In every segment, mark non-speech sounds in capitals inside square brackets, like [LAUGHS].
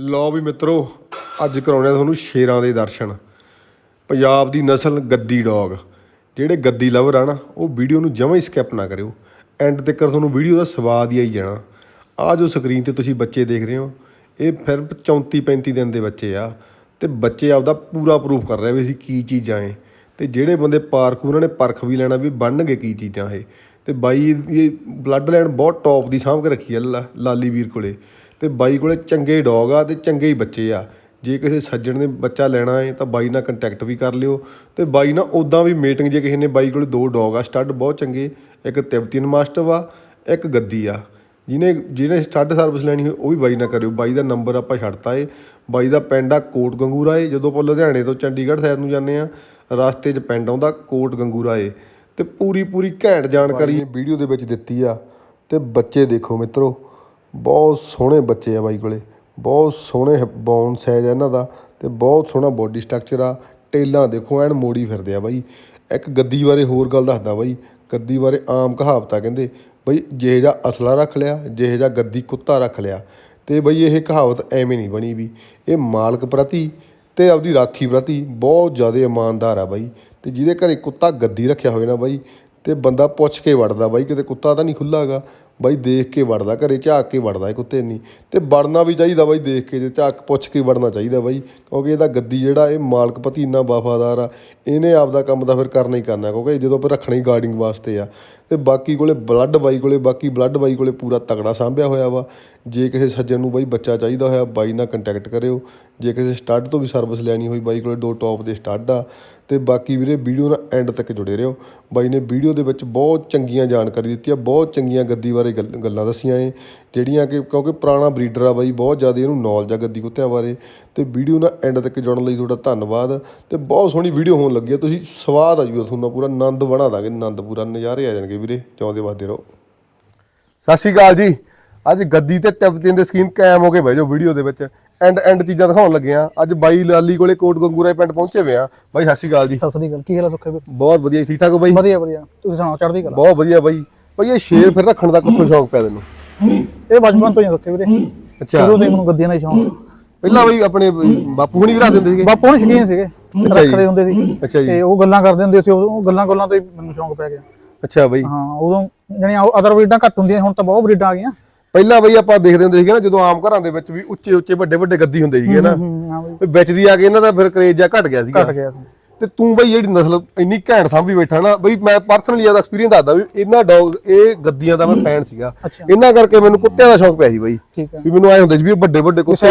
ਲਓ ਵੀ ਮਿੱਤਰੋ, ਅੱਜ ਕਰਾਉਣੇ ਆ ਤੁਹਾਨੂੰ ਸ਼ੇਰਾਂ ਦੇ ਦਰਸ਼ਨ। ਪੰਜਾਬ ਦੀ ਨਸਲ ਗੱਦੀ ਡੌਗ। ਜਿਹੜੇ ਗੱਦੀ ਲਵਰ ਆ ਨਾ, ਉਹ ਵੀਡੀਓ ਨੂੰ ਜਮਾਂ ਹੀ ਸਕਿਪ ਨਾ ਕਰਿਓ। ਐਂਡ ਤੱਕ ਤੁਹਾਨੂੰ ਵੀਡੀਓ ਦਾ ਸਵਾਦ ਹੀ ਆਈ ਜਾਣਾ। ਆ ਜੋ ਸਕਰੀਨ ਤੇ ਤੁਸੀਂ ਬੱਚੇ ਦੇਖ ਰਹੇ ਹੋ, ਇਹ ਫਿਰ 34 35 ਦਿਨ ਦੇ ਬੱਚੇ ਆ। ਤੇ ਬੱਚੇ ਆਪਦਾ ਪੂਰਾ ਪ੍ਰੂਫ ਕਰ ਰਹੇ ਵੀ ਅਸੀਂ ਕੀ ਚੀਜ਼ਾਂ ਏ। ਤੇ ਜਿਹੜੇ ਬੰਦੇ ਪਾਰਕ, ਉਹਨਾਂ ਨੇ ਪਰਖ ਵੀ ਲੈਣਾ ਵੀ ਬਣਨਗੇ ਕੀ ਚੀਜ਼ਾਂ ਇਹ। ਤੇ ਬਾਈ, ਇਹ ਬਲੱਡ ਲਾਈਨ ਬਹੁਤ ਟੌਪ ਦੀ ਸਾਂਭ ਕੇ ਰੱਖੀ ਆ ਲਾ- ਲਾਲੀ ਵੀਰ ਕੋਲੇ। ਅਤੇ ਬਾਈ ਕੋਲ ਚੰਗੇ ਡੋਗ ਆ ਅਤੇ ਚੰਗੇ ਹੀ ਬੱਚੇ ਆ। ਜੇ ਕਿਸੇ ਸੱਜਣ ਨੇ ਬੱਚਾ ਲੈਣਾ ਹੈ ਤਾਂ ਬਾਈ ਨਾਲ ਕੰਟੈਕਟ ਵੀ ਕਰ ਲਿਓ ਅਤੇ ਬਾਈ ਨਾਲ ਉੱਦਾਂ ਵੀ ਮੀਟਿੰਗ ਜੇ ਕਿਸੇ ਨੇ ਬਾਈ ਕੋਲ ਦੋ ਡੋਗ ਆ ਸਟੱਡ ਬਹੁਤ ਚੰਗੇ, ਇੱਕ ਤਿਬਤੀਨ ਮਾਸਟਰ ਵਾ, ਇੱਕ ਗੱਦੀ ਆ। ਜਿਹਨੇ ਜਿਹਨੇ ਸਟੱਡ ਸਰਵਿਸ ਲੈਣੀ ਹੋਈ, ਉਹ ਵੀ ਬਾਈ ਨਾਲ ਕਰਿਓ। ਬਾਈ ਦਾ ਨੰਬਰ ਆਪਾਂ ਛੱਡਤਾ ਏ। ਬਾਈ ਦਾ ਪਿੰਡ ਆ ਕੋਟ ਗੰਗੂਰਾ ਏ। ਜਦੋਂ ਆਪਾਂ ਲੁਧਿਆਣੇ ਤੋਂ ਚੰਡੀਗੜ੍ਹ ਸਾਈਡ ਨੂੰ ਜਾਂਦੇ ਆ, ਰਸਤੇ 'ਚ ਪਿੰਡ ਆਉਂਦਾ ਕੋਟ ਗੰਗੂਰਾ ਏ। ਤੇ ਪੂਰੀ ਪੂਰੀ ਘੈਂਟ ਜਾਣਕਾਰੀ ਵੀਡੀਓ ਦੇ ਵਿੱਚ ਦਿੱਤੀ ਆ। ਤੇ ਬੱਚੇ ਦੇਖੋ ਮਿੱਤਰੋ ਬਹੁਤ ਸੋਹਣੇ ਬੱਚੇ ਆ ਬਾਈ ਕੋਲੇ। ਬਹੁਤ ਸੋਹਣੇ ਬੌਨ ਸਾਈਜ਼ ਆ ਇਹਨਾਂ ਦਾ ਅਤੇ ਬਹੁਤ ਸੋਹਣਾ ਬੋਡੀ ਸਟਰਕਚਰ ਆ। ਟੇਲਾਂ ਦੇਖੋ, ਐਨ ਮੋੜੀ ਫਿਰਦੇ ਆ ਬਾਈ। ਇੱਕ ਗੱਦੀ ਬਾਰੇ ਹੋਰ ਗੱਲ ਦੱਸਦਾ ਬਾਈ। ਗੱਦੀ ਬਾਰੇ ਆਮ ਕਹਾਵਤ ਆ ਕਹਿੰਦੇ, ਬਈ ਜਿਹੇ ਜਿਹਾ ਅਸਲਾ ਰੱਖ ਲਿਆ, ਜਿਹੇ ਜਿਹਾ ਗੱਦੀ ਕੁੱਤਾ ਰੱਖ ਲਿਆ। ਤੇ ਬਈ ਇਹ ਕਹਾਵਤ ਐਵੇਂ ਨਹੀਂ ਬਣੀ ਵੀ। ਇਹ ਮਾਲਕ ਪ੍ਰਤੀ ਤੇ ਆਪਦੀ ਰਾਖੀ ਪ੍ਰਤੀ ਬਹੁਤ ਜ਼ਿਆਦਾ ਇਮਾਨਦਾਰ ਆ ਬਾਈ। ਤੇ ਜਿਹਦੇ ਘਰੇ ਕੁੱਤਾ ਗੱਦੀ ਰੱਖਿਆ ਹੋਵੇ ਨਾ ਬਾਈ, ਤੇ ਬੰਦਾ ਪੁੱਛ ਕੇ ਵੜਦਾ ਬਾਈ, ਕਿਤੇ ਕੁੱਤਾ ਤਾਂ ਨਹੀਂ ਖੁੱਲਾਗਾ ਬਾਈ ਦੇਖ ਕੇ ਵੜਦਾ, ਘਰੇ ਝਾਕ ਕੇ ਵੜਦਾ ਇਹ ਕੁੱਤੇ ਨਹੀਂ ਤੇ ਵੜਨਾ ਵੀ ਚਾਹੀਦਾ ਬਾਈ ਦੇਖ ਕੇ, ਜੇ ਝਾਕ ਪੁੱਛ ਕੇ ਵੜਨਾ ਚਾਹੀਦਾ ਬਾਈ, ਕਿਉਂਕਿ ਇਹਦਾ ਗੱਦੀ ਜਿਹੜਾ ਇਹ ਮਾਲਕ ਪਤੀ ਇੰਨਾ ਵਫਾਦਾਰ ਆ, ਇਹਨੇ ਆਪਦਾ ਕੰਮ ਤਾਂ ਫਿਰ ਕਰਨਾ ਹੀ ਕਰਨਾ, ਕਿਉਂਕਿ ਜਦੋਂ ਆਪਾਂ ਰੱਖਣਾ ਹੀ ਗਾਰਡਿੰਗ ਵਾਸਤੇ ਆ। ਤੇ ਬਾਕੀ ਕੋਲੇ ਬਲੱਡ ਬਾਈ ਕੋਲੇ, ਬਾਕੀ ਬਲੱਡ ਬਾਈ ਕੋਲੇ ਪੂਰਾ ਤਗੜਾ ਸਾਂਭਿਆ ਹੋਇਆ ਵਾ। ਜੇ ਕਿਸੇ ਸੱਜਣ ਨੂੰ ਬਾਈ ਬੱਚਾ ਚਾਹੀਦਾ ਹੋਇਆ, ਬਾਈ ਨਾਲ ਕੰਟੈਕਟ ਕਰਿਓ। ਜੇ ਕਿਸੇ ਸਟੱਡ ਤੋਂ ਵੀ ਸਰਵਿਸ ਲੈਣੀ ਹੋਈ, ਬਾਈ ਕੋਲੇ ਦੋ ਟੌਪ ਦੇ ਸਟੱਡ ਆ। ਤੇ ਬਾਕੀ ਵੀਰੇ ਵੀਡੀਓ ਨਾਲ ਐਂਡ ਤੱਕ ਜੁੜੇ ਰਹੋ। ਬਾਈ ਨੇ ਵੀਡੀਓ ਦੇ ਵਿੱਚ ਬਹੁਤ ਚੰਗੀਆਂ ਜਾਣਕਾਰੀ ਦਿੱਤੀ ਆ, ਬਹੁਤ ਚੰਗੀਆਂ ਗੱਦੀ ਬਾਰੇ ਗੱਲ- ਗੱਲਾਂ ਦੱਸੀਆਂ ਏ। ਜਿਹੜੀਆਂ ਕਿ ਕਿਉਂਕਿ ਪੁਰਾਣਾ ਬਰੀਡਰ ਆ ਬਾਈ, ਬਹੁਤ ਜ਼ਿਆਦਾ ਇਹਨੂੰ ਨੌਲੇਜ ਆ ਗੱਦੀ ਕੁੱਤਿਆਂ ਬਾਰੇ। ਤੇ ਵੀਡੀਓ ਨਾਲ ਐਂਡ ਤੱਕ ਜੁੜਨ ਲਈ ਤੁਹਾਡਾ ਧੰਨਵਾਦ। ਤੇ ਬਹੁਤ ਸੋਹਣੀ ਵੀਡੀਓ ਹੋਣ ਲੱਗੀ ਆ। ਤੁਸੀਂ ਸਵਾਦ ਆ ਜੂਗਾ ਤੁਹਾਨੂੰ ਪੂਰਾ, ਆਨੰਦ ਬਣਾ ਦਾਂਗੇ ਆਨੰਦ ਪੂਰਾ ਨਜ਼ਾਰੇ ਆ ਜਾਣਗੇ ਵੀਰੇ। ਜਿਉਂਦੇ ਵੱਧਦੇ ਰਹੋ। ਸਤਿ ਸ਼੍ਰੀ ਅਕਾਲ ਜੀ। ਅੱਜ ਗੱਦੀ ਤੇ ਟਿਪ ਦੇ ਸਕੀਨ ਕਾਇਮ ਹੋ ਕੇ ਬਹਿ ਜਾਓ ਵੀਡੀਓ ਦੇ ਵਿੱਚ। ਐਂਡ ਐਂਡ ਚੀਜ਼ਾਂ ਦਿਖਾਉਣ ਲੱਗੇ ਆ। ਅੱਜ ਬਾਈ ਲਾਲੀ ਕੋਲੇ ਕੋਟ ਗੰਗੂਰਾ ਪਿੰਡ ਪਹੁੰਚੇ ਹੋਏ ਆ। ਬਾਈ ਸਤਿ ਸ਼੍ਰੀ ਅਕਾਲ ਜੀ। ਸਤਿ ਸ੍ਰੀ ਅਕਾਲ। ਕੀ ਹਾਲ ਸੁੱਖੇ ਵੀਰ? ਬਹੁਤ ਵਧੀਆ। ਠੀਕ ਠਾਕ ਹੋ ਬਾਈ? ਵਧੀਆ ਵਧੀਆ। ਤੁਸੀਂ ਸੁਣਾਓ ਚੜ੍ਹਦੀ ਕਲਾ? ਬਹੁਤ ਵਧੀਆ ਬਾਈ। ਬਾਈ ਇਹ ਸ਼ੇਰ ਫਿਰ ਰੱਖਣ ਦਾ ਕਿੱਥੋਂ ਸ਼ੌਂਕ ਪਿਆ ਤੈਨੂੰ? ਇਹ ਬਚਪਨ ਤੋਂ ਹੀ ਸੁੱਖੇ ਵੀਰੇ। ਅੱਛਾ। ਸ਼ੁਰੂ ਤੋਂ ਮੈਨੂੰ ਗੱਦੀਆਂ ਦਾ ਸ਼ੌਂਕ। ਪਹਿਲਾਂ ਬਾਈ ਆਪਣੇ ਬਾਪੂ ਹੁਣੀ ਵੀ ਰੱਖ ਦਿੰਦੇ ਸੀਗੇ? ਬਾਪੂ ਨੇ ਸ਼ੌਕੀਨ ਸੀਗੇ। ਰੱਖਦੇ ਹੁੰਦੇ ਸੀ। ਅੱਛਾ ਜੀ। ਤੇ ਉਹ ਗੱਲਾਂ ਕਰਦੇ ਹੁੰਦੇ ਸੀ ਉਹ ਗੱਲਾਂ ਗੱਲਾਂ ਤੋਂ ਹੀ ਮੈਨੂੰ ਸ਼ੌਂਕ ਪੈ ਗਿਆ। ਅੱਛਾ ਬਾਈ। ਹਾਂ ਉਦੋਂ ਜਿਹੜੀਆਂ ਅਦਰ ਬਰੀਡਾਂ ਘੱਟ ਹੁੰਦੀਆਂ ਹੁਣ ਤਾਂ ਬਹੁਤ ਬਰੀਡਾਂ ਆ ਗਈਆਂ। ਪਹਿਲਾਂ ਬਾਈ ਆਪਾਂ ਦੇਖਦੇ ਹੁੰਦੇ ਸੀਗੇ ਨਾ ਜਦੋਂ ਆਮ ਘਰਾਂ ਦੇ ਵਿੱਚ ਵੀ ਉੱਚੇ ਉੱਚੇ ਵੱਡੇ ਵੱਡੇ ਗੱਦੀ ਹੁੰਦੇ ਸੀਗੇ ਨਾ ਹੂੰ ਬਈ। ਵਿੱਚ ਦੀ ਆ ਕੇ ਇਹਨਾਂ ਦਾ ਫਿਰ ਕਰੇਜ ਜਿਹਾ ਘਟ ਗਿਆ ਸੀਗਾ। ਘਟ ਗਿਆ ਸੀ। ਤੇ ਤੂੰ ਬਈ ਜਿਹੜੀ ਨਸਲ ਇੰਨੀ ਘੈਂਟ ਸਾਂਭੀ ਬੈਠਾ ਨਾ ਬਈ ਮੈਂ ਪਰਸਨਲੀ ਇਹਦਾ ਐਕਸਪੀਰੀਅੰਸ ਦੱਸਦਾ ਵੀ ਇਹਨਾਂ ਡੌਗ ਇਹ ਗੱਦੀਆਂ ਦਾ ਮੈਂ ਫੈਨ ਸੀਗਾ। ਇਹਨਾਂ ਕਰਕੇ ਮੈਨੂੰ ਕੁੱਤਿਆਂ ਦਾ ਸ਼ੌਂਕ ਪਿਆ ਸੀ ਬਈ। ਵੀ ਮੈਨੂੰ ਆਏ ਹੁੰਦੇ ਸੀ ਵੀ ਵੱਡੇ ਵੱਡੇ ਕੁੱਤੇ।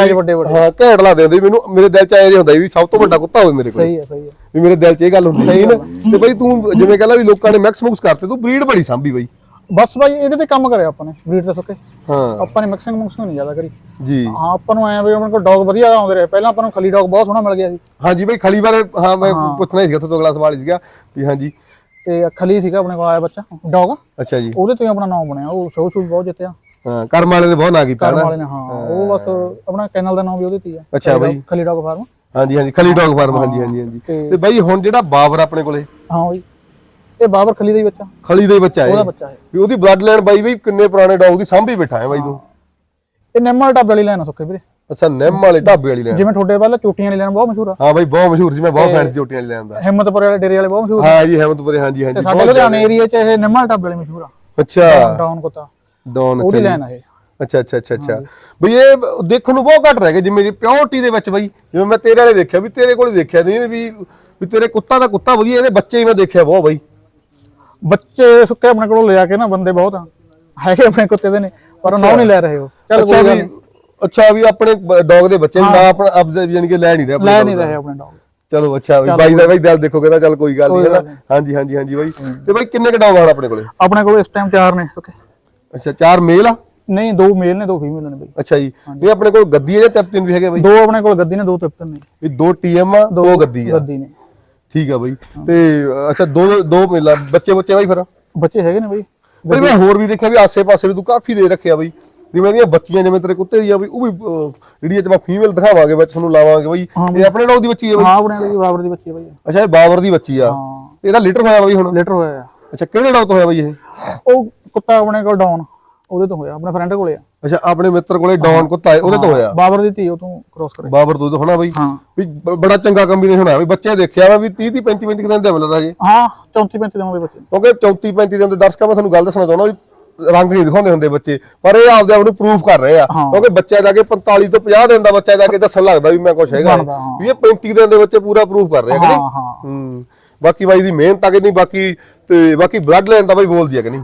ਹਾਂ ਘੈਂਟ ਲੱਗਦੇ ਹੁੰਦੇ ਸੀ। ਮੈਨੂੰ ਮੇਰੇ ਦਿਲ ਚ ਆਏ ਹੁੰਦਾ ਵੀ ਸਭ ਤੋਂ ਵੱਡਾ ਕੁੱਤਾ ਹੋਵੇ ਮੇਰੇ ਕੋਲ। ਸਹੀ ਹੈ ਸਹੀ ਹੈ ਵੀ ਮੇਰੇ ਦਿਲ 'ਚ ਇਹ ਗੱਲ ਹੁੰਦੀ ਸੀ ਨਾ। ਤੇ ਬਈ ਤੂੰ ਜਿਵੇਂ ਕਹਿੰਦਾ ਵੀ ਲੋਕਾਂ ਨੇ ਮੈਕਸ ਮੁਕਸ ਕਰਤੇ ਤੂੰ ਬਰੀਡ ਬੜੀ ਸਾਂਭੀ ਬਈ। ਬਸ ਭਾਈ ਇਹਦੇ ਤੇ ਕੰਮ ਕਰਿਆ ਆਪਾਂ ਨੇ ਬਰੀਡ ਤੇ ਸੁੱਕੇ। ਹਾਂ। ਆਪਾਂ ਨੇ ਮਿਕਸਿੰਗ ਮੁਕਸਿੰਗ ਨਹੀਂ ਜ਼ਿਆਦਾ ਕਰੀ। ਜੀ। ਹਾਂ ਆਪਾਂ ਨੂੰ ਐ ਵੀ ਆਪਣੇ ਕੋਲ ਡੌਗ ਵਧੀਆ ਆਉਂਦੇ ਰਹੇ। ਪਹਿਲਾਂ ਆਪਾਂ ਨੂੰ ਖਲੀ ਡੌਗ ਬਹੁਤ ਸੋਹਣਾ ਮਿਲ ਗਿਆ ਸੀ। ਹਾਂਜੀ ਬਈ ਖਲੀ ਬਾਰੇ ਹਾਂ ਮੈਂ ਪੁੱਛਣਾ ਸੀਗਾ ਤੋਂ ਅਗਲਾ ਸਵਾਲ ਸੀਗਾ ਵੀ ਹਾਂਜੀ। ਤੇ ਖਲੀ ਸੀਗਾ ਆਪਣੇ ਕੋਲ ਆਇਆ ਬੱਚਾ ਡੌਗ ਅੱਛਾ ਜੀ। ਉਹਦੇ ਤੋਂ ਹੀ ਆਪਣਾ ਨਾਮ ਬਣਿਆ ਉਹ ਸ਼ੋਅ ਸ਼ੂਟ ਬਹੁਤ ਜਿੱਤਿਆ। ਹਾਂ ਕਰਮ ਵਾਲੇ ਨੇ ਬਹੁਤ ਨਾ ਕੀਤਾ ਨਾ ਵਾਲੇ ਨੇ ਹਾਂ ਉਹ ਬਸ ਆਪਣਾ ਕੈਨਲ ਦਾ ਨਾਮ ਵੀ ਉਹਦੇ ਤੇ ਹੀ ਆ। ਅੱਛਾ ਬਈ। ਖਲੀ ਡੌਗ ਫਾਰਮ ਹਾਂਜੀ ਹਾਂਜੀ ਖਲੀ ਡੌਗ ਫਾਰਮ ਹਾਂਜੀ ਹਾਂਜੀ ਹਾਂਜੀ। ਤੇ- ਤੇ ਬਈ ਹੁਣ ਜਿਹੜਾ ਬਾਬਰ ਆਪਣੇ ਕੋਲੇ? ਹਾਂ ਬਈ। ਇਹ ਬਾਬਰ ਖਲੀ ਦਾ ਹੀ ਬੱਚਾ ਖਲੀ ਦਾ ਹੀ ਬੱਚਾ ਉਹਦਾ ਹੈ ਬੱਚਾ ਹੈ ਵੀ ਉਹਦੀ ਬਲੱਡ ਲਾਈਨ ਬਾਈ ਬਈ ਕਿੰਨੇ ਪੁਰਾਣੇ ਡੌਗ ਦੀ ਸਾਂਭੀ ਬੈਠਾ ਹੈ ਬਾਈ ਤੂੰ। ਇਹ ਨਿੰਮਲ ਢਾਬੇ ਵਾਲੀ ਲੈਣ ਸੁੱਕੇ ਵੀਰੇ। ਅੱਛਾ ਨਿੰਮ ਵਾਲੇ ਢਾਬੇ ਵਾਲੀ ਲੈਣ। ਜਿਵੇਂ ਤੁਹਾਡੇ ਵੱਲ ਚੋਟੀਆਂ ਵਾਲੀ ਲੈਣ ਬਹੁਤ ਮਸ਼ਹੂਰ ਆ। ਹਾਂ ਬਾਈ ਬਹੁਤ ਮਸ਼ਹੂਰ ਸੀ ਮੈਂ ਬਹੁਤ ਫੈਨ ਸੀ ਝੋਟੀਆਂ ਵਾਲੀ ਲੈਣ ਦਾ। ਹਿੰਮਤਪੁਰ ਵਾਲੇ ਡੇਰੇ ਵਾਲੇ ਬਹੁਤ ਮਸ਼ਹੂਰ ਆ। ਹਾਂ ਜੀ ਹੈਮਤਪੁਰੇ ਹਾਂਜੀ ਤੇ ਹਾਂਜੀ ਸਾਡੇ ਲੁਧਿਆਣੇ ਏਰੀਆ 'ਚ ਇਹ ਨਿੰਮਲ ਢਾਬੇ ਵਾਲੀ ਮਸ਼ਹੂਰ ਆ। ਅੱਛਾ। ਡਾਊਨ ਕੁੱਤਾ। ਡੌਨ ਉਹਦੀ ਲੈਣ ਆ ਇਹ। ਅੱਛਾ ਅੱਛਾ ਅੱਛਾ ਅੱਛਾ। ਬਈ ਇਹ ਦੇਖਣ ਨੂੰ ਬਹੁਤ ਘੱਟ ਰਹਿ ਗਏ ਜਿਵੇਂ ਪਿਓਰਟੀ ਦੇ ਵਿੱਚ ਬਈ ਜਿਵੇਂ ਮੈਂ ਤੇਰੇ ਵਾਲੇ ਦੇਖਿਆ ਵੀ ਤੇਰੇ ਕੋਲ ਦੇਖਿਆ ਨਹੀਂ ਵੀ ਵੀ ਤੇਰੇ ਕੁੱਤਾ ਦਾ ਕੁੱਤਾ ਵਧੀਆ ਇਹਦੇ ਬੱਚੇ ਹੀ ਮੈਂ ਦੇਖਿਆ ਬਹੁਤ ਬਈ। ਬੱਚੇ ਸੁੱਕੇ ਆਪਣੇ ਕੋਲੋਂ ਲਿਆ ਕੇ ਨਾ ਬੰਦੇ ਬਹੁਤ ਆ ਹੈਗੇ ਆਪਣੇ ਕੁੱਤੇ ਦੇ ਨੇ ਪਰ ਨਾਮ ਨਹੀਂ ਲੈ ਰਹੇ ਉਹ। ਚੱਲ ਅੱਛਾ ਵੀ ਅੱਛਾ ਵੀ ਆਪਣੇ ਡੌਗ ਦੇ ਬੱਚੇ ਨਾ ਆਪਣਾ ਅਬ ਜਾਨੀ ਕਿ ਲੈ ਨਹੀਂ ਰਿਹਾ ਆਪਣੇ ਲੈ ਨਹੀਂ। ਰਹੇ ਆਪਣੇ ਡੌਗ। ਚਲੋ ਅੱਛਾ ਬਈ ਬਾਈ ਦਾ ਬਾਈ ਦਿਲ ਦੇਖੋ ਕਹਿੰਦਾ ਚੱਲ ਕੋਈ ਗੱਲ ਨਹੀਂ ਹੈ ਨਾ। ਹਾਂਜੀ ਹਾਂਜੀ ਹਾਂਜੀ ਬਾਈ। ਤੇ ਬਾਈ ਕਿੰਨੇ ਕ ਡੌਗ ਆ ਆਪਣੇ ਕੋਲੇ? ਆਪਣੇ ਕੋਲ ਇਸ ਟਾਈਮ ਚਾਰ ਨੇ ਸੁੱਕੇ। ਅੱਛਾ ਚਾਰ ਮੇਲ ਆ? ਨਹੀਂ ਦੋ ਮੇਲ ਨੇ ਦੋ ਫੀਮੇਲ ਨੇ ਬਈ। ਅੱਛਾ ਜੀ। ਇਹ ਆਪਣੇ ਕੋਲ ਗੱਦੀ ਹੈ ਜਾਂ ਟੈਪਟਨ ਵੀ ਹੈਗੇ ਬਾਈ? ਦੋ ਆਪਣੇ ਕੋਲ ਗੱਦੀ ਨੇ ਦੋ ਤਿਪਤਨ ਨੇ। ਇਹ ਦੋ ਟੀਐਮ ਆ ਦੋ ਗੱਦੀ ਆ। ਗੱਦੀ ਨੇ। ਠੀਕ ਆ ਬਾਈ। ਤੇ ਅੱਛਾ ਦੋ ਦੋ ਮੇਲਾ ਬੱਚੇ ਬੱਚੇ ਬਾਈ ਫਿਰ? ਬੱਚੇ ਹੈਗੇ ਨੇ ਬਈ। ਬਈ ਮੈਂ ਹੋਰ ਵੀ ਦੇਖਿਆ ਵੀ ਆਸੇ-ਪਾਸੇ ਵੀ ਤੂੰ ਕਾਫੀ ਦੇ ਰੱਖਿਆ ਬਈ। ਜਿਵੇਂ ਦੀਆਂ ਬੱਚੀਆਂ ਜਿਵੇਂ ਤੇਰੇ ਕੁੱਤੇ ਦੀ ਆ ਬਈ ਉਹ ਵੀ ਜਿਹੜੀ ਆਪਾਂ ਫੀਮੇਲ ਦਿਖਾਵਾਂਗੇ ਵਿੱਚ ਤੁਹਾਨੂੰ ਲਾਵਾਂਗੇ ਬਈ। ਇਹ ਆਪਣੇ ਡੌਗ ਦੀ ਬੱਚੀ ਹੈ ਬਈ। ਹਾਂ ਆਪਣੇ ਕੋਲ ਬਰਾਬਰ ਦੀ ਬੱਚੀ ਹੈ ਬਈ। ਅੱਛਾ ਇਹ ਬਾਬਰ ਦੀ ਬੱਚੀ ਆ। ਹਾਂ। ਇਹਦਾ ਲੀਟਰ ਹੋਇਆ ਬਈ ਹੁਣ? ਲੀਟਰ ਹੋਇਆ ਆ। ਅੱਛਾ ਕਿਹੜੇ ਡੌਗ ਤੋਂ ਹੋਇਆ ਬਈ ਇਹ? ਉਹ ਕੁੱਤਾ ਆਪਣੇ ਕੋਲ ਡਾਊਨ ਉਹਦੇ ਤੋਂ ਹੋਇਆ ਆਪਣੇ ਫਰੈਂਡ ਕੋਲੇ ਆ। ਅੱਛਾ ਆਪਣੇ ਮਿੱਤਰ ਕੋਲੇ ਡੌਨ ਕੁੱਤਾ ਹੈ ਉਹਦੇ ਤੋਂ ਹੋਇਆ। ਬਾਬਰ ਦੀ ਧੀ ਉਹ ਤੋਂ ਕ੍ਰੋਸ ਕਰੇ। ਬਾਬਰ ਤੋਂ ਹੋਣਾ ਬਈ। ਵੀ ਬ- ਬੜਾ ਚੰਗਾ ਕੰਬੀਨੇਸ਼ਨ ਹੋਇਆ ਵੀ ਬੱਚੇ ਦੇਖਿਆ ਵਾ ਵੀ 30 30 35 35 ਦਿਨ ਦੇ ਮਿਲਦਾ ਜੀ। ਹਾਂ 34 35 ਦਿਨਾਂ ਦੇ ਬੱਚੇ। ਕਿਉਂਕਿ 34 35 ਦਿਨ ਦੇ ਦਰਸ਼ਕਾਂ ਮੈਂ ਤੁਹਾਨੂੰ ਗੱਲ ਦੱਸਣਾ ਚਾਹੁੰਦਾ ਵੀ ਰੰਗ ਨਹੀਂ ਦਿਖਾਉਂਦੇ ਹੁੰਦੇ ਬੱਚੇ ਪਰ ਇਹ ਆਪਦੇ ਆਪ ਨੂੰ ਪ੍ਰੂਫ ਕਰ ਰਹੇ ਆ। ਹਾਂ। ਕਿਉਂਕਿ ਬੱਚਾ ਜਾ ਕੇ 45 ਤੋਂ 50 ਦਿਨ ਦਾ ਬੱਚਾ ਜਾ ਕੇ ਦੱਸਣ ਲੱਗਦਾ ਵੀ ਮੈਂ ਕੁਝ ਹੈਗਾ ਬਣਦਾ, ਹਾਂ। ਵੀ ਇਹ 35 ਦਿਨ ਦੇ ਬੱਚੇ ਪੂਰਾ ਪ੍ਰੂਫ ਕਰ ਰਹੇ ਆ ਕਿ ਨਹੀਂ? ਹਾਂ। ਹਾਂ। ਹੂੰ ਬਾਕੀ ਬਾਈ ਦੀ ਮਿਹਨਤ ਆ ਕਿ ਨਹੀਂ ਬਾਕੀ ਤੇ ਬਾਕੀ ਬਲੱਡ ਲਾਈਨ ਤਾਂ ਬਾਈ ਬੋਲਦੀ ਆ ਕਿ ਨਹੀਂ?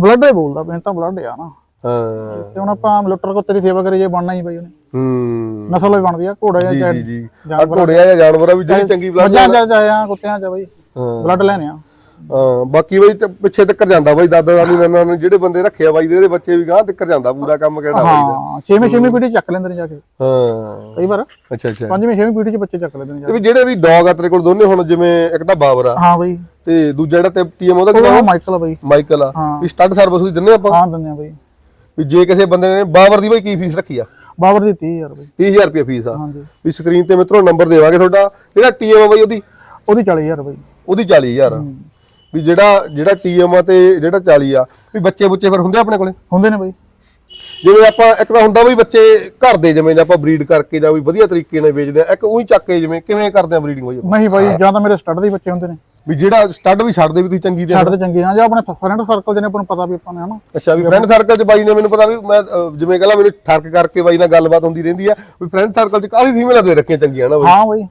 ਬਲੱਡ ਹੀ ਬੋਲਦਾ ਮੈਂ ਤਾਂ ਬਲੱਡ ਆ ਨਾ। ਹਾਂ। ਤੇ ਹੁਣ ਆਪਾਂ ਲੁੱਟਰ ਕੁੱਤੇ ਦੀ ਸੇਵਾ ਕਰੀਏ ਬਣਨਾ ਹੀ ਬਈ ਉਹਨੇ। ਹੂੰ। ਨਸਲ ਵੀ ਬਣਦੀ ਆ ਘੋੜੇ ਜੀ ਜਾਂ ਜੀ ਜੀ। ਆ ਘੋੜਿਆਂ ਜਾਂ ਜਾਨਵਰਾਂ ਵੀ ਜਿਹੜੀ ਚੰਗੀ ਬਲੱਡ ਮੱਝਾਂ ਜਾਂ ਜਾਂ ਕੁੱਤਿਆਂ ਚ ਬਈ। ਹਾਂ। ਬਲੱਡ ਲੈਣੇ ਆ। ਹਾਂ ਬਾਕੀ ਬਾਈ ਤੇ ਪਿੱਛੇ ਤੱਕ ਜਾਂਦਾ ਬਾਈ ਦਾਦਾ ਦਾਦੀ ਨਾਨਾ ਨੇ ਜਿਹੜੇ ਬੰਦੇ ਰੱਖੇ ਆ ਬਾਈ ਦੇ ਇਹਦੇ ਬੱਚੇ ਵੀ ਗਾਂ ਤੱਕ ਜਾਂਦਾ ਪੂਰਾ ਕੰਮ ਕਿਹੜਾ ਬਾਈ। ਦਾ ਹਾਂ ਛੇਵੀਂ ਛੇਵੀਂ ਪੀੜ੍ਹੀ ਚੱਕ ਲੈਂਦੇ ਨੇ ਜਾ ਕੇ। ਹਾਂ। ਕਈ ਵਾਰ ਅੱਛਾ ਅੱਛਾ। ਪੰਜਵੀਂ ਛੇਵੀਂ ਪੀੜ੍ਹੀ ਚ ਬੱਚੇ ਚੱਕ ਲੈਂਦੇ ਨੇ ਜਾ ਵੀ ਜਿਹੜੇ ਵੀ ਡੌਗ ਆ ਤੇਰੇ ਕੋਲ ਦੋਨੇ ਹੁਣ ਜਿਵੇਂ ਇੱਕ ਤਾਂ ਬਾਬਰ ਆ ਕੇ ਹਾਂ ਬਈ। ਤੇ ਦੂਜਾ ਜਿਹੜਾ ਤੇ ਟੀਐਮ ਉਹਦਾ ਕਿਹੜਾ ਮਾਈਕਲ ਆ ਬਈ। ਮਾਈਕਲ ਆ। ਵੀ ਸਟੱਡ ਸਰਵਿਸ ਵੀ ਦਿੰਨੇ ਆਪਾਂ? ਹਾਂ ਦਿੰਦੇ ਆ ਬਈ। ਵੀ ਜੇ ਕਿਸੇ ਬੰਦੇ ਨੇ ਬਾਬਰ ਦੀ ਬਾਈ ਕੀ ਫੀਸ ਰੱਖੀ ਆ? ਬਾਬਰ ਦੀ 30000 ਬਈ। 30000 ਰੁਪਏ ਫੀਸ ਆ। ਹਾਂਜੀ। ਵੀ ਸਕਰੀਨ ਤੇ ਮਿੱਤਰੋ ਨੰਬਰ ਦੇਵਾਂਗੇ ਤੁਹਾਡਾ। ਜਿਹੜਾ ਟੀਐਮ ਆ ਬਾਈ ਉਹਦੀ? ਉਹਦੀ 40000 ਬਈ। ਉਹਦੀ 40000 ਵੀ ਜਿਹੜਾ ਜਿਹੜਾ ਟੀਐਮ ਆ ਤੇ ਜਿਹੜਾ 40 ਆ ਵੀ ਬੱਚੇ ਬੁੱਚੇ ਫਿਰ ਹੁੰਦੇ ਆਪਣੇ ਕੋਲੇ? ਹੁੰਦੇ ਨੇ ਬਈ। ਜਿਵੇਂ ਆਪਾਂ ਇੱਕ ਤਾਂ ਹੁੰਦਾ ਵੀ ਬੱਚੇ ਘਰ ਦੇ ਜਿਵੇਂ ਜੇ ਆਪਾਂ ਬਰੀਡ ਕਰਕੇ ਜਾਂ ਵੀ ਵਧੀਆ ਤਰੀਕੇ ਨਾਲ ਵੇਚਦੇ ਆ ਇੱਕ ਉਹੀ ਚੱਕ ਕੇ ਜਿਵੇਂ ਕਿਵੇਂ ਕਰਦੇ ਆ ਬਰੀਡਿੰਗ ਬਾਈ ਨਹੀਂ ਬਈ ਜਾਂ ਤਾਂ ਮੇਰੇ ਸਟੱਡ ਦੇ ਬੱਚੇ ਹੁੰਦੇ ਨੇ। ਵੀ ਜਿਹੜਾ ਸਟੱਡ ਵੀ ਛੱਡਦੇ ਵੀ ਤੁਸੀਂ ਚੰਗੀ ਤੇ ਛੱਡ ਚੰਗੇ ਆ ਜਾਂ ਆਪਣੇ ਫਰੈਂਡ ਸਰਕਲ ਦੇ ਨੇ ਆਪਾਂ ਨੂੰ ਪਤਾ ਵੀ ਆਪਾਂ ਨੇ ਹਨਾ ਅੱਛਾ ਵੀ ਫਰੈਂਡ ਸਰਕਲ 'ਚ ਬਾਈ ਨੇ ਮੈਨੂੰ ਪਤਾ ਵੀ ਮੈਂ ਜਿਵੇਂ ਕਹਿੰਦਾ ਮੈਨੂੰ ਠਰਕ ਕਰਕੇ ਬਾਈ ਨਾਲ ਗੱਲਬਾਤ ਹੁੰਦੀ ਰਹਿੰਦੀ ਆ ਵੀ ਫਰੈਂਡ ਸਰਕਲ 'ਚ ਕਾਫੀ ਫੀਮੇਲਾਂ ਦੇ ਰੱਖੀਆਂ ਚੰਗੀਆਂ ਨਾ ਬਾਈ? ਹਾਂ ਬਈ।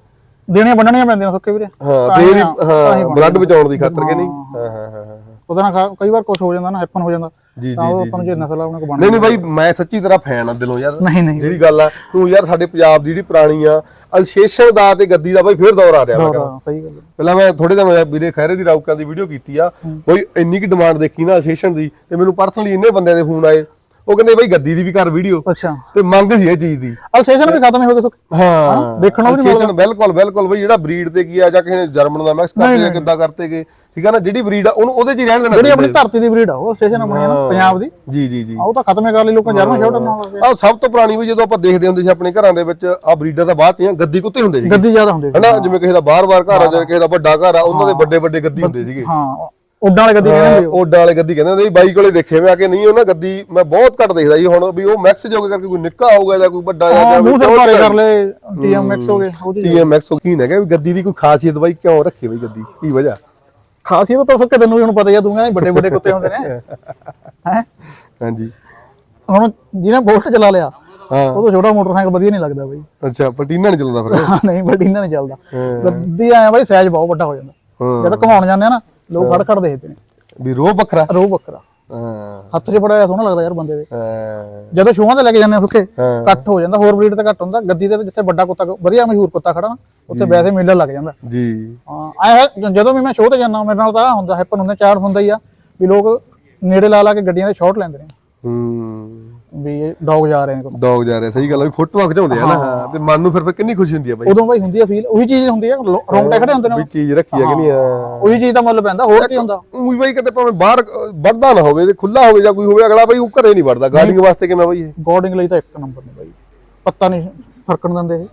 ਦੇਣੀਆਂ ਬੰਨਣੀਆਂ ਪੈਂਦੀਆਂ ਸੁੱਕੇ ਵੀਰੇ। ਹਾਂ ਹੀ ਫੇਰ ਹੀ ਹੀ ਹਾਂ। ਬਲੱਡ ਬਚਾਉਣ ਦੀ ਖਾਤਰ ਕਿ ਨਹੀਂ? ਹਾਂ ਹਾਂ ਹਾਂ ਹਾਂ। ਉਹਦੇ ਨਾਲ ਖਾ- ਕਈ ਵਾਰ ਕੁਝ ਹੋ ਜਾਂਦਾ ਨਾ ਹੈਪਨ ਹੋ ਜਾਂਦਾ। ਜੀ ਤਾਂ ਜੀ ਉਹ ਜੀ ਆਪਾਂ ਨੂੰ ਜੇ ਨਸਲ ਆਪਣੇ ਕੋ ਬਣ ਨਹੀਂ ਨਹੀਂ ਬਾਈ ਮੈਂ ਸੱਚੀ ਤੇਰਾ ਫੈਨ ਆ ਦਿਲੋਂ ਯਾਰ। ਨਹੀਂ ਨਹੀਂ। ਜਿਹੜੀ ਗੱਲ ਆ ਤੂੰ ਯਾਰ ਸਾਡੇ ਪੰਜਾਬ ਦੀ ਜਿਹੜੀ ਪੁਰਾਣੀ ਆ ਅਲਸ਼ੇਸ਼ਨ ਦਾ ਤੇ ਗੱਦੀ ਦਾ ਬਾਈ ਫੇਰ ਦੌਰ ਆ ਰਿਹਾ ਵਾ ਦੌਰ ਸਹੀ ਗੱਲ ਹੈ। ਪਹਿਲਾਂ ਮੈਂ ਥੋੜੇ ਦਿਨ ਹੋਇਆ ਵੀਰੇ ਖੈਰੇ ਦੀ ਰੌਕਾਂ ਦੀ ਵੀਡੀਓ ਕੀਤੀ ਆ। ਕੋਈ ਇੰਨੀ ਕੀ ਡਿਮਾਂਡ ਦੇਖੀ ਨਾ ਅਲਸ਼ੇਸ਼ਨ ਦੀ ਤੇ ਮੈਨੂੰ ਪਰਸਨਲੀ ਇੰਨੇ ਬੰਦਿਆਂ ਦੇ ਫੋਨ ਆਏ। ਉਹ ਕਹਿੰਦੇ ਬਾਈ ਗੱਦੀ ਦੀ ਵੀ ਕਰ ਵੀਡੀਓ ਅੱਛਾ। ਤੇ ਮੰਗ ਸੀ ਇਹ ਚੀਜ਼ ਦੀ। ਅਲਸੇਸ਼ਨ ਵੀ ਖਤਮ ਹੀ ਹੋ ਗਏ ਸੁੱਕੇ ਹਾਂ। ਦੇਖਣ ਨੂੰ ਵੀ ਨਹੀਂ ਅਲਸ਼ੇਸ਼ਨ ਬਿਲਕੁਲ ਬਿਲਕੁਲ ਬਈ ਜਿਹੜਾ ਬਰੀਡ ਤੇ ਕੀ ਆ ਜਾਂ ਕਿਸੇ ਨੇ ਜਰਮਨ ਦਾ ਮੈਕਸ ਕਰਤੇ ਜਾਂ ਕਿੱਦਾਂ ਕਰਤੇਗੇ ਠੀਕ ਆ ਨਾ ਜਿਹੜੀ ਬਰੀਡ ਆ ਉਹਨੂੰ ਉਹਦੇ 'ਚ ਹੀ ਰਹਿਣ ਦੇਣਾ ਜਿਹੜੀ ਆਪਣੀ ਧਰਤੀ ਦੀ ਬਰੀਡ ਆ ਉਹ ਸਟੇਸ਼ਨ ਆਪਣੀ ਆ ਨਾ ਪੰਜਾਬ ਦੀ। ਜੀ ਜੀ ਜੀ। ਆ ਉਹ ਤਾਂ ਖਤਮ ਹੀ ਕਰ ਲਈ ਲੋਕਾਂ ਜਰਮਨ ਸ਼ਾਰਟ ਨਾਲ। ਆ ਸਭ ਤੋਂ ਪੁਰਾਣੀ ਵੀ ਜਦੋਂ ਆਪਾਂ ਦੇਖਦੇ ਹੁੰਦੇ ਸੀ ਆਪਣੇ ਘਰਾਂ ਦੇ ਵਿੱਚ ਆ ਬਰੀਡਾਂ ਤਾਂ ਬਾਅਦ ਚ ਹੀ ਗੱਦੀ ਕੁੱਤੇ ਹੁੰਦੇ ਸੀ ਗੱਦੀ ਜ਼ਿਆਦਾ ਹੁੰਦੇ ਸੀ। ਹਨਾ ਜਿਵੇਂ ਕਿਸੇ ਦਾ ਬਾਰ-ਬਾਰ ਘਰ ਆ ਜਾਂ ਕਿਸੇ ਦਾ ਵੱਡਾ ਘਰ ਆ ਉਹਨਾਂ ਦੇ ਵੱਡੇ ਵੱਡੇ ਗੱਦੀ ਹੁੰਦੇ ਸੀਗੇ। ਹਾਂ ਉੱਡਾਂ ਵਾਲੇ ਗੱਦੀ ਕਹਿੰਦੇ ਹੁੰਦੇ ਓਡਾਂ ਵਾਲੇ ਗੱਦੀ ਕਹਿੰਦੇ ਹੁੰਦੇ ਸੀ। ਬਾਈ ਕੋਲੇ ਦੇਖੇ ਮੈਂ ਆ ਕੇ ਨਹੀਂ ਉਹਨਾਂ ਗੱਦੀ ਮੈਂ ਬਹੁਤ ਘੱਟ ਦੇਖਦਾ ਜੀ ਹੁਣ ਵੀ ਉਹ ਮੈਕਸ ਜੋਗੇ ਕਰਕੇ ਕੋਈ ਨਿੱਕਾ ਹੋਊਗਾ ਜਾਂ ਕੋਈ ਵੱਡਾ ਹਾਂ ਜਾਂ ਮੂੰਹ ਸਿਰ ਭਾਰੇ ਕਰ ਲਏ ਟੀਐਮਐਕਸ ਹੋ ਗਏ ਉਹ ਚੀਜ਼ ਟੀਐਮਐਕਸ ਕੀ ਹੈਗਾ ਵੀ ਗੱਦੀ ਦੀ ਕੋਈ ਖਾਸੀਅਤ ਬਾਈ ਕਿਉਂ ਰੱਖੀ ਬਈ ਗੱਦੀ? ਕੀ ਵਜ੍ਹਾ? ਖਾਸੀਅਤ ਤਾਂ ਸੁੱਕੇ ਤੈਨੂੰ ਵੀ ਹੁਣ ਪਤਾ ਹੀ ਆ ਤੂੰ ਕਹਿੰਦਾ ਵੱਡੇ ਵੱਡੇ ਕੁੱਤੇ ਹੁੰਦੇ ਨੇ। [LAUGHS] ਹੈ? ਹਾਂਜੀ। ਹੁਣ ਜਿਹਨੇ ਬੋਸਟ ਚਲਾ ਲਿਆ ਹਾਂ। ਉਹ ਤਾਂ ਛੋਟਾ ਮੋਟਰਸਾਈਕਲ ਵਧੀਆ ਨਹੀਂ ਲੱਗਦਾ ਬਈ। ਅੱਛਾ ਪਟੀਨਾ ਨਹੀਂ ਚੱਲਦਾ ਫਿਰ ਨਹੀਂ ਇਹਨਾਂ ਨਹੀਂ ਚੱਲਦਾ। ਗੱਦੀ ਆਇਆ ਬਈ ਸਾਈਜ਼ ਬਹੁਤ ਵੱਡਾ ਹੋ ਜਾਂਦਾ। ਜਦੋਂ ਘਮਾਉਣ ਜਾਂਦੇ ਆ ਨਾ ਲੋਕ ਖੜ ਖੜ ਦੇਖਦੇ ਨੇ। ਵੀ ਰੋਹ ਵੱਖਰਾ। ਰੋਹ ਬੱਕਰਾ ਹਾਂ। ਹੱਥ 'ਚ ਬੜਾ ਸੋਹਣਾ ਲੱਗਦਾ ਯਾਰ ਬੰਦੇ ਦੇ। ਹਾਂ। ਜਦੋਂ ਸ਼ੋਆਂ ਤੇ ਲੈ ਕੇ ਜਾਂਦੇ ਆ ਸੁੱਕੇ ਹਾਂ। ਕੱਟ ਹੋ ਜਾਂਦਾ ਹੋਰ ਬਰੀਡ ਤੇ ਘੱਟ ਹੁੰਦਾ। ਗੱਦੀ ਤੇ ਜਿੱਥੇ ਵੱਡਾ ਕੁੱਤਾ ਵਧੀਆ ਮਸ਼ਹੂਰ ਕੁੱਤਾ ਖੜਾ ਨਾ ਉੱਥੇ ਵੈਸੇ ਮੇਲਾ ਲੱਗ ਜਾਂਦਾ। ਜੀ। ਹਾਂ ਜਦੋਂ ਵੀ ਮੈਂ ਸ਼ੋਅ ਤੇ ਜਾਂਦਾ ਮੇਰੇ ਨਾਲ ਤਾਂ ਆਹ ਹੁੰਦਾ ਹੈਪਨ ਹੁੰਦਾ ਚਾਰ ਹੁੰਦਾ ਹੀ ਆ ਵੀ ਲੋਕ ਨੇੜੇ ਲਾ ਲਾ ਕੇ ਗੱਡੀਆਂ ਦੇ ਸ਼ਾਟ ਲੈਂਦੇ ਨੇ। ਹੂੰ। ਵੀ ਡੌਗ ਜਾ ਰਹੇ ਨੇ। ਡੌਗ ਜਾ ਰਿਹਾ ਸਹੀ ਗੱਲ ਵੀ ਫੋਟੋਆਂ ਖਿਚਾਉਂਦੇ ਆ ਨਾ ਹਾਂ। ਤੇ ਮਨ ਨੂੰ ਫਿਰ ਫਿਰ ਕਿੰਨੀ ਖੁਸ਼ੀ ਹੁੰਦੀ ਆ ਬਾਈ। ਉਦੋਂ ਬਾਈ ਹੁੰਦੀ ਆ ਫੀਲ ਉਹੀ ਚੀਜ਼ ਹੁੰਦੀ ਆ ਲੋ- ਰੌਂਗਟੇ ਖੜੇ ਹੁੰਦੇ ਨੇ ਵੀ ਚੀਜ਼ ਰੱਖੀ ਆ ਕਿ ਨਹੀਂ ਆ। ਉਹੀ ਚੀਜ਼ ਦਾ ਮੁੱਲ ਪੈਂਦਾ ਹੋਰ ਕੀ ਹੁੰਦਾ? ਉਹੀ ਬਾਈ ਕਿਤੇ ਭਾਵੇਂ ਬਾਹਰ ਵੱਧਦਾ ਨਾ ਹੋਵੇ ਤੇ ਖੁੱਲਾ ਹੋਵੇ ਜਾਂ ਕੋਈ ਹੋਵੇ ਅਗਲਾ ਬਾਈ ਉਹ ਘਰੇ ਨਹੀਂ ਵੜਦਾ ਗਾਰਡਿੰਗ ਵਾਸਤੇ ਕਿਵੇਂ ਬਾਈ ਇਹ? ਗੋਡਿੰਗ ਲਈ ਤਾਂ ਇੱਕ ਨੰਬਰ ਨੇ ਬਾਈ। ਪੱਤਾ ਨਹੀਂ ਫਰਕਣ ਦਿੰਦੇ ਇਹ।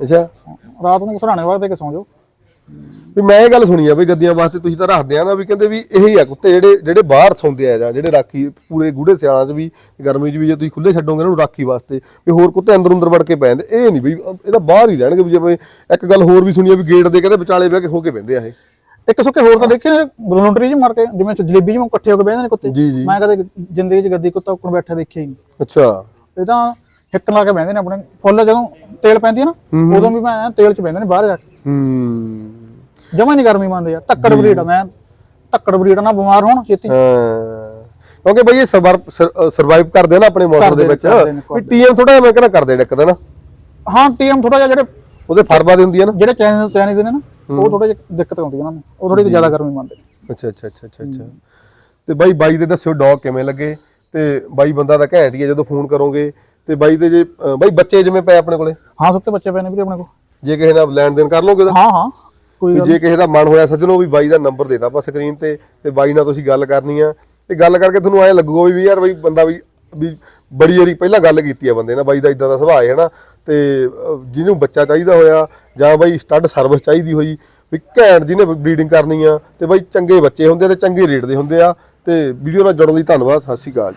ਅੱਛਾ। ਰਾਤ ਨੂੰ ਸਰਾਣੇ ਵਾਰ ਦੇ ਕੇ ਸੌਂ ਜਾਓ? ਵੀ ਮੈਂ ਇਹ ਗੱਲ ਸੁਣੀ ਆ ਵੀ ਗੱਦੀਆਂ ਵਾਸਤੇ ਤੁਸੀਂ ਤਾਂ ਰੱਖਦੇ ਆ ਨਾ ਵੀ ਕਹਿੰਦੇ ਵੀ ਇਹੀ ਆ ਕੁੱਤੇ ਜਿਹੜੇ ਜਿਹੜੇ ਬਾਹਰ ਸੌਂਦੇ ਆ ਜਾਂ ਜਿਹੜੇ ਰਾਖੀ ਪੂਰੇ ਗੂੜੇ ਸਿਆਲਾਂ 'ਚ ਵੀ ਗਰਮੀ 'ਚ ਵੀ ਜੇ ਤੁਸੀਂ ਖੁੱਲੇ ਛੱਡੋਗੇ ਇਹਨਾਂ ਨੂੰ ਰਾਖੀ ਵਾਸਤੇ ਵੀ ਹੋਰ ਕੁੱਤੇ ਅੰਦਰ ਅੰਦਰ ਵੜ ਕੇ ਪੈ ਜਾਂਦੇ ਇਹ ਨਹੀਂ ਵੀ ਇਹ ਤਾਂ ਬਾਹਰ ਹੀ ਰਹਿਣਗੇ ਵੀ ਜਿਵੇਂ ਇੱਕ ਗੱਲ ਹੋਰ ਵੀ ਸੁਣੀ ਆ ਵੀ ਗੇਟ ਦੇ ਕਹਿੰਦੇ ਵਿਚਾਲੇ ਬਹਿ ਕੇ ਹੋ ਕੇ ਬਹਿੰਦੇ ਆ ਇਹ। ਇੱਕ ਸੁੱਕੇ ਹੋਰ ਤਾਂ ਦੇਖੇ ਵਲੰਟਰੀ ਜੀ ਮਾਰ ਕੇ ਜਿਵੇਂ ਜਲੇਬੀ ਜਿਵੇਂ ਇਕੱਠੇ ਹੋ ਕੇ ਬਹਿੰਦੇ ਨੇ ਕੁੱਤੇ? ਮੈਂ ਕਦੇ ਜ਼ਿੰਦਗੀ 'ਚ ਗੱਦੀ ਕੁੱਤਾ ਉੱਕਣ ਬੈਠਾ ਦੇਖਿਆ ਹੀ ਨਹੀਂ। ਅੱਛਾ। ਇਹ ਤਾਂ ਹਿੱਕ ਲਾ ਕੇ ਬਹਿੰਦੇ ਨੇ ਆਪਣੇ ਫੁੱਲ ਜਦੋਂ ਤੇਲ ਪੈਂਦੀ ਹੈ ਨਾ ਉਦੋਂ ਵੀ ਮੈਂ ਤੇਲ 'ਚ ਬਹਿੰਦੇ ਨੇ ਬਾਹਰ ਜਾ ਕੇ। ਹੂੰ। ਜਮਾ ਨਹੀਂ ਗਰਮੀ ਮੰਨਦੇ ਯਾਰ ਧੱਕੜ ਬਰੀਡ ਆ ਮੈਂ ਧੱਕੜ ਬਰੀਡ ਨਾ ਬਿਮਾਰ ਹੋਣ ਛੇਤੀ। ਹਾਂ। ਕਿਉਂਕਿ ਬਈ ਇਹ ਸਰਵਾਈਵ ਕਰਦੇ ਨਾ ਆਪਣੇ ਮੌਸਮ ਦੇ ਵਿੱਚ। ਵੀ ਟੀਐਮ ਥੋੜਾ ਮੈਂ ਕਹਿੰਦਾ ਕਰਦੇ ਡਿੱਕਦਾ ਨਾ ਹਾਂ ਟੀਐਮ ਥੋੜਾ ਜਿਹਾ ਜਿਹੜੇ ਉਹਦੇ ਫਰਵਾ ਦੇ ਹੁੰਦੀ ਆ ਨਾ। ਜਿਹੜੇ ਚੈਨਲ ਦੇ ਨੇ ਨਾ ਉਹ ਥੋੜਾ ਜਿਹਾ ਦਿੱਕਤ ਆਉਂਦੀ ਹੈ ਉਹਨਾਂ ਨੂੰ। ਉਹ ਥੋੜੀ ਜ਼ਿਆਦਾ ਗਰਮੀ ਮੰਨਦੇ ਅੱਛਾ ਅੱਛਾ ਅੱਛਾ ਅੱਛਾ ਅੱਛਾ। ਤੇ ਬਾਈ ਬਾਈ ਦੇ ਦੱਸਿਓ ਡੌਗ ਕਿਵੇਂ ਲੱਗੇ? ਤੇ ਬਾਈ ਬੰਦਾ ਤਾਂ ਘੈਂਟ ਹੀ ਆ ਜਦੋਂ ਫੋਨ ਕਰੋਗੇ। ਤੇ ਬਾਈ ਦੇ ਜੇ ਬਾਈ ਬੱਚੇ ਜਿਵੇਂ ਪਏ ਆਪਣੇ ਕੋਲੇ? ਹਾਂ ਸੁੱਕੇ ਬੱਚੇ ਪਏ ਨੇ ਵੀਰੇ ਆਪਣੇ ਕੋਲ। ਜੇ ਕਿਸੇ ਨਾਲ ਲੈਣ ਦੇਣ ਕਰ ਲਓਗੇ ਉਹਦਾ ਹਾਂ ਹਾਂ। ਵੀ ਜੇ ਕਿਸੇ ਦਾ ਮਨ ਹੋਇਆ ਸੱਜਣੋ ਵੀ ਬਾਈ ਦਾ ਨੰਬਰ ਦੇਤਾ ਆਪਾਂ ਸਕਰੀਨ ਤੇ ਤੇ ਬਾਈ ਨਾਲ ਤੁਸੀਂ ਗੱਲ ਕਰਨੀ ਆ। ਤੇ ਗੱਲ ਕਰਕੇ ਤੁਹਾਨੂੰ ਐ ਲੱਗੂਗਾ ਵੀ ਯਾਰ ਬਈ ਬੰਦਾ ਵੀ ਵੀ ਬੜੀ ਵਾਰੀ ਪਹਿਲਾਂ ਗੱਲ ਕੀਤੀ ਆ ਬੰਦੇ ਨਾਲ ਬਾਈ ਦਾ ਇਦਾਂ ਦਾ ਸੁਭਾਅ ਹੈ ਨਾ ਤੇ ਜਿਹਨੂੰ ਬੱਚਾ ਚਾਹੀਦਾ ਹੋਇਆ ਜਾਂ ਬਾਈ ਸਟੱਡ ਸਰਵਿਸ ਚਾਹੀਦੀ ਹੋਈ ਵੀ ਘੈਂਟ ਜਿਹਨੇ ਬਰੀਡਿੰਗ ਕਰਨੀ ਆ ਤੇ ਬਾਈ ਚੰਗੇ ਬੱਚੇ ਹੁੰਦੇ ਆ ਤੇ ਚੰਗੇ ਰੇਟ ਦੇ ਹੁੰਦੇ ਆ। ਤੇ ਵੀਡੀਓ ਨਾਲ ਜੁੜਨ ਲਈ ਧੰਨਵਾਦ ਸਤਿ ਸ਼੍ਰੀ ਅਕਾਲ